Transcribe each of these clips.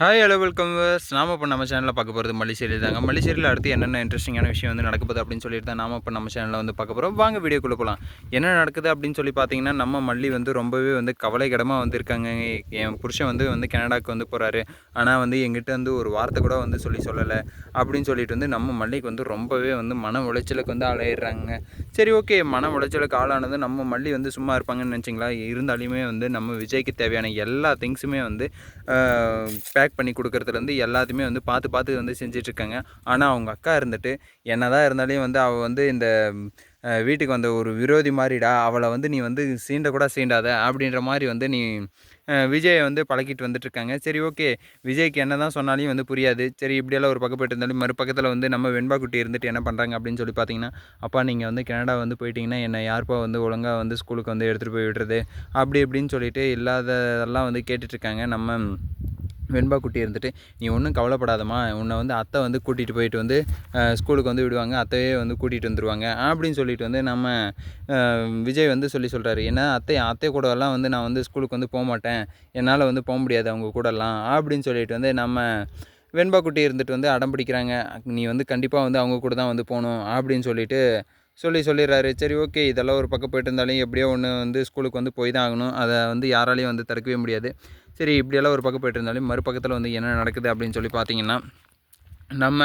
Hi hello welcome நாம இப்போ நம்ம சேனலில் பார்க்க போகிறது மல்லிசேரி தாங்க. மல்லிசேரியில் அடுத்து என்னென்ன இன்ட்ரெஸ்டிங்கான விஷயம் வந்து நடக்குது அப்படின்னு சொல்லிட்டு தான் நாம இப்போ நம்ம சேனலில் வந்து பார்க்க போகிறோம் வாங்க வீடியோக்குள்ளே போகலாம் என்ன நடக்குது அப்படின்னு சொல்லி பார்த்தீங்கன்னா நம்ம மல்லி வந்து ரொம்பவே வந்து கவலைக்கிடமாக வந்திருக்காங்க. என் புருஷன் வந்து வந்து கனடாவுக்கு வந்து போகிறாரு ஆனால் வந்து எங்கிட்ட வந்து ஒரு வார்த்தை கூட வந்து சொல்லி சொல்லலை அப்படின்னு சொல்லிட்டு வந்து நம்ம மல்லிக்கு வந்து ரொம்பவே வந்து மன உளைச்சலுக்கு வந்து ஆளாயிடுறாங்க. சரி ஓகே மன உளைச்சலுக்கு ஆளானது நம்ம மல்லி வந்து சும்மா இருப்பாங்கன்னு நினச்சிங்களா? இருந்தாலுமே வந்து நம்ம விஜய்க்கு தேவையான எல்லா திங்ஸுமே வந்து பேக் பேக் பண்ணி கொடுக்குறதுலேருந்து எல்லாத்தையுமே வந்து பார்த்து பார்த்து வந்து செஞ்சிட்ருக்காங்க. ஆனால் அவங்க அக்கா இருந்துட்டு என்ன தான் இருந்தாலையும் வந்து அவள் வந்து இந்த வீட்டுக்கு வந்த ஒரு விரோதி மாதிரிடா அவளை வந்து நீ வந்து சீண்ட கூட சீண்டாத அப்படின்ற மாதிரி வந்து நீ விஜயை வந்து பழக்கிட்டு வந்துட்டுருக்காங்க சரி ஓகே. விஜய்க்கு என்ன தான் சொன்னாலையும் வந்து புரியாது. சரி இப்படியெல்லாம் ஒரு பக்கம் போயிட்டு இருந்தாலும் மறுபக்கத்தில் வந்து நம்ம வெண்பா குட்டி இருந்துட்டு என்ன பண்ணுறாங்க அப்படின்னு சொல்லி பார்த்தீங்கன்னா அப்பா நீங்கள் வந்து கனடா வந்து போயிட்டீங்கன்னா என்னை யாருப்பா வந்து ஒழுங்காக வந்து ஸ்கூலுக்கு வந்து எடுத்துகிட்டு போய் விடுறது? அப்படி இப்படின்னு சொல்லிட்டு இல்லாததெல்லாம் வந்து கேட்டுட்ருக்காங்க. நம்ம வெண்பா குட்டி இருந்துட்டு நீ ஒன்றும் கவலைப்படாதம்மா. உன்னை வந்து அத்தை வந்து கூட்டிகிட்டு போயிட்டு வந்து ஸ்கூலுக்கு வந்து விடுவாங்க. அத்தையே வந்து கூட்டிகிட்டு வந்துடுவாங்க அப்படின்னு சொல்லிட்டு வந்து நம்ம விஜய் வந்து சொல்லி சொல்கிறாரு ஏன்னா அத்தை அத்தை கூடலாம் வந்து நான் வந்து ஸ்கூலுக்கு வந்து போக மாட்டேன். என்னால் வந்து போக முடியாது அவங்க கூடலாம். அப்படின்னு சொல்லிட்டு வந்து நம்ம வெண்பா குட்டி இருந்துட்டு வந்து அடம் பிடிக்கிறாங்க. நீ வந்து கண்டிப்பாக வந்து அவங்க கூட தான் வந்து போகணும். அப்படின்னு சொல்லிட்டு சொல்லி சொல்லிடுறாரு. சரி ஓகே. இதெல்லாம் ஒரு பக்கம் போயிட்டு இருந்தாலும் எப்படியோ ஒன்று வந்து ஸ்கூலுக்கு வந்து போய் தான் ஆகணும். அதை வந்து யாராலையும் வந்து தடுக்கவே முடியாது. சரி இப்படியெல்லாம் ஒரு பக்கம் போயிட்டு இருந்தாலும் மறுபக்கத்தில் வந்து என்ன நடக்குது அப்படின்னு சொல்லி பார்த்தீங்கன்னா நம்ம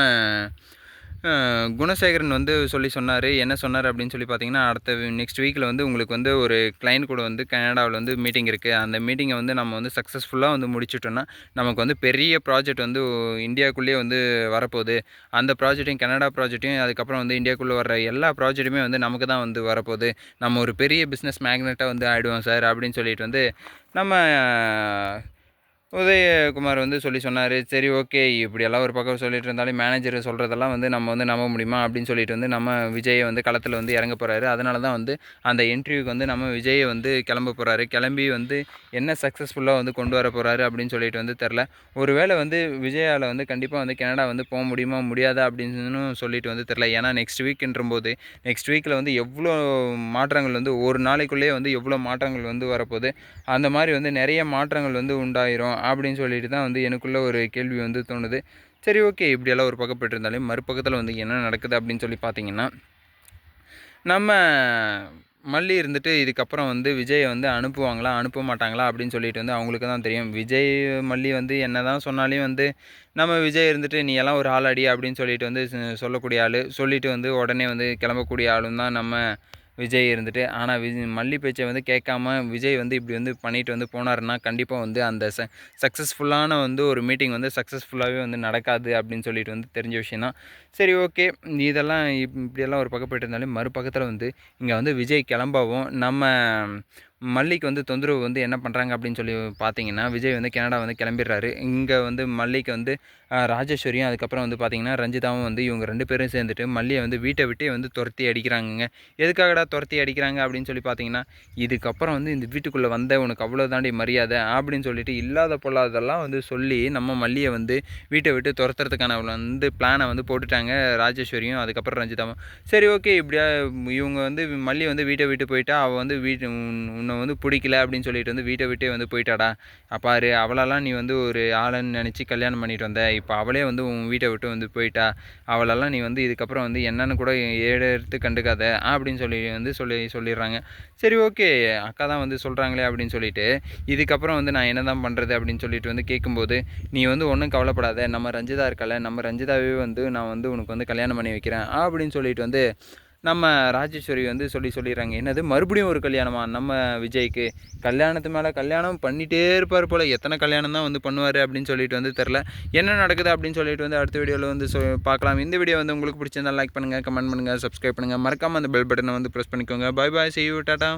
குணசேகரன் வந்து சொல்லி சொன்னார் என்ன சொன்னார் அப்படின்னு சொல்லி பார்த்தீங்கன்னா அடுத்த நெக்ஸ்ட் வீக்கில் வந்து உங்களுக்கு வந்து ஒரு கிளைண்ட் கூட வந்து கனடாவில் வந்து மீட்டிங் இருக்குது அந்த மீட்டிங்கை வந்து நம்ம வந்து சக்ஸஸ்ஃபுல்லாக வந்து முடிச்சுட்டோன்னா நமக்கு வந்து பெரிய ப்ராஜெக்ட் வந்து இந்தியாவுக்குள்ளேயே வந்து வரப்போகுது. அந்த ப்ராஜெக்ட்டையும் கனடா ப்ராஜெக்ட்டையும் அதுக்கப்புறம் வந்து இந்தியாவுக்குள்ளே வர எல்லா ப்ராஜெக்ட்டுமே வந்து நமக்கு தான் வந்து வரப்போகுது. நம்ம ஒரு பெரிய பிஸ்னஸ் மேக்னெட்டாக வந்து ஆகிடுவோம் சார் அப்படின்னு சொல்லிட்டு வந்து நம்ம உதயகுமார் வந்து சொல்லி சொன்னார் சரி ஓகே இப்படியெல்லாம் ஒரு பக்கம் சொல்லிட்டு இருந்தாலும் மேனேஜர் சொல்கிறதெல்லாம் வந்து நம்ம வந்து நம்ப முடியுமா? அப்படின்னு சொல்லிட்டு வந்து நம்ம விஜயை வந்து களத்தில் வந்து இறங்க போகிறாரு அதனால தான் வந்து அந்த இன்டர்வியூக்கு வந்து நம்ம விஜயை வந்து கிளம்ப போகிறாரு கிளம்பி வந்து என்ன சக்ஸஸ்ஃபுல்லாக வந்து கொண்டு வர போகிறாரு அப்படின்னு சொல்லிட்டு வந்து தெரில ஒருவேளை வந்து விஜயாவில் வந்து கண்டிப்பாக வந்து கனடா வந்து போக முடியுமா முடியாதா அப்படின்னு சொல்லிட்டு வந்து தெரில ஏன்னா நெக்ஸ்ட் வீக்ன்ற போது நெக்ஸ்ட் வீக்கில் வந்து எவ்வளோ மாற்றங்கள் வந்து ஒரு நாளைக்குள்ளேயே வந்து எவ்வளோ மாற்றங்கள் வந்து வரப்போகுது. அந்த மாதிரி வந்து நிறைய மாற்றங்கள் வந்து உண்டாயிரும். அப்படின்னு சொல்லிட்டு தான் வந்து எனக்குள்ளே ஒரு கேள்வி வந்து தோணுது. சரி ஓகே. இப்படியெல்லாம் ஒரு பக்கப்பட்டு இருந்தாலும் மறுபக்கத்தில் வந்து என்ன நடக்குது அப்படின்னு சொல்லி பார்த்தீங்கன்னா நம்ம மல்லி இருந்துட்டு இதுக்கப்புறம் வந்து விஜயை வந்து அனுப்புவாங்களா அனுப்ப மாட்டாங்களா அப்படின்னு சொல்லிட்டு வந்து அவங்களுக்கு தான் தெரியும். விஜய் மல்லி வந்து என்ன தான் சொன்னாலையும் வந்து நம்ம விஜய் இருந்துட்டு நீ எல்லாம் ஒரு ஆள் அடி அப்படின்னு சொல்லிட்டு வந்து சொல்லக்கூடிய ஆள். சொல்லிவிட்டு வந்து உடனே வந்து கிளம்பக்கூடிய ஆளும் தான் நம்ம விஜய் இருந்துட்டு ஆனால் விஜய் மல்லி பேச்சை வந்து கேட்காம விஜய் வந்து இப்படி வந்து பண்ணிட்டு வந்து போனாருன்னா கண்டிப்பாக வந்து அந்த ச சக்ஸஸ்ஃபுல்லான வந்து ஒரு மீட்டிங் வந்து சக்ஸஸ்ஃபுல்லாகவே வந்து நடக்காது அப்படின்னு சொல்லிட்டு வந்து தெரிஞ்ச விஷயம் தான் சரி ஓகே இதெல்லாம் இப்படியெல்லாம் ஒரு பக்கம் போயிட்டு இருந்தாலும் மறுபக்கத்தில் வந்து இங்கே வந்து விஜய் கிளம்பவும் நம்ம மல்லிக்கு வந்து தொந்தரவு வந்து என்ன பண்ணுறாங்க அப்படின்னு சொல்லி பார்த்தீங்கன்னா விஜய் வந்து கனடா வந்து கிளம்பிடுறாரு. இங்கே வந்து மல்லிக்கு வந்து ராஜேஸ்வரியும் அதுக்கப்புறம் வந்து பார்த்திங்கன்னா ரஞ்சிதாவும் வந்து இவங்க ரெண்டு பேரும் சேர்ந்துட்டு மல்லியை வந்து வீட்டை விட்டே வந்து துரத்தி அடிக்கிறாங்கங்க. எதுக்காகடா துரத்தி அடிக்கிறாங்க அப்படின்னு சொல்லி பார்த்தீங்கன்னா இதுக்கப்புறம் வந்து இந்த வீட்டுக்குள்ளே வந்த உனக்கு அவ்வளோ தாண்டி மரியாதை அப்படின்னு சொல்லிட்டு இல்லாத பொல்லாதெல்லாம் வந்து சொல்லி நம்ம மல்லியை வந்து வீட்டை விட்டு துரத்துறதுக்கான வந்து பிளானை வந்து போட்டுட்டாங்க ராஜேஸ்வரியும் அதுக்கப்புறம் ரஞ்சிதாவும். சரி ஓகே இப்படியா இவங்க வந்து மல்லி வந்து வீட்டை விட்டு போயிட்டா அவள் வந்து வீட்டு உன்னை வந்து பிடிக்கல அப்படின்னு சொல்லிட்டு வந்து வீட்டை விட்டே வந்து போயிட்டாடா. அப்பாரு அவளெல்லாம் நீ வந்து ஒரு ஆளுன்னு நினச்சி கல்யாணம் பண்ணிட்டு வந்த. இப்போ அவளே வந்து உன் வீட்டை விட்டு வந்து போயிட்டா. அவளெல்லாம் நீ வந்து இதுக்கப்புறம் வந்து என்னென்னு கூட ஏடு எடுத்து கண்டுக்காத அப்படின்னு சொல்லி வந்து சொல்லி சொல்லிடுறாங்க. சரி ஓகே அக்கா தான் வந்து சொல்கிறாங்களே அப்படின்னு சொல்லிட்டு இதுக்கப்புறம் வந்து நான் என்ன தான் பண்ணுறது அப்படின்னு சொல்லிட்டு வந்து கேட்கும்போது நீ வந்து ஒன்றும் கவலைப்படாத. நம்ம ரஞ்சிதா இருக்கல நம்ம ரஞ்சிதாவே வந்து நான் வந்து உனக்கு வந்து கல்யாணம் பண்ணி வைக்கிறேன் அப்படின்னு சொல்லிட்டு வந்து நம்ம ராஜேஸ்வரி வந்து சொல்லி சொல்லிடுறாங்க. என்னது? மறுபடியும் ஒரு கல்யாணமா? நம்ம விஜய்க்கு கல்யாணத்து மேலே கல்யாணம் பண்ணிகிட்டே இருப்பார் போல். எத்தனை கல்யாணம் தான் வந்து பண்ணுவார் அப்படின்னு சொல்லிட்டு வந்து தெரில என்ன நடக்குது அப்படின்னு சொல்லிட்டு வந்து அடுத்த வீடியோவில் வந்து பார்க்கலாம். இந்த வீடியோ வந்து உங்களுக்கு பிடிச்சிருந்தால் லைக் பண்ணுங்கள் கமெண்ட் பண்ணுங்கள் சப்ஸ்கிரைப் பண்ணுங்கள் மறக்காமல் அந்த பெல் பட்டனை வந்து ப்ரெஸ் பண்ணிக்கோங்க. Bye bye see you tata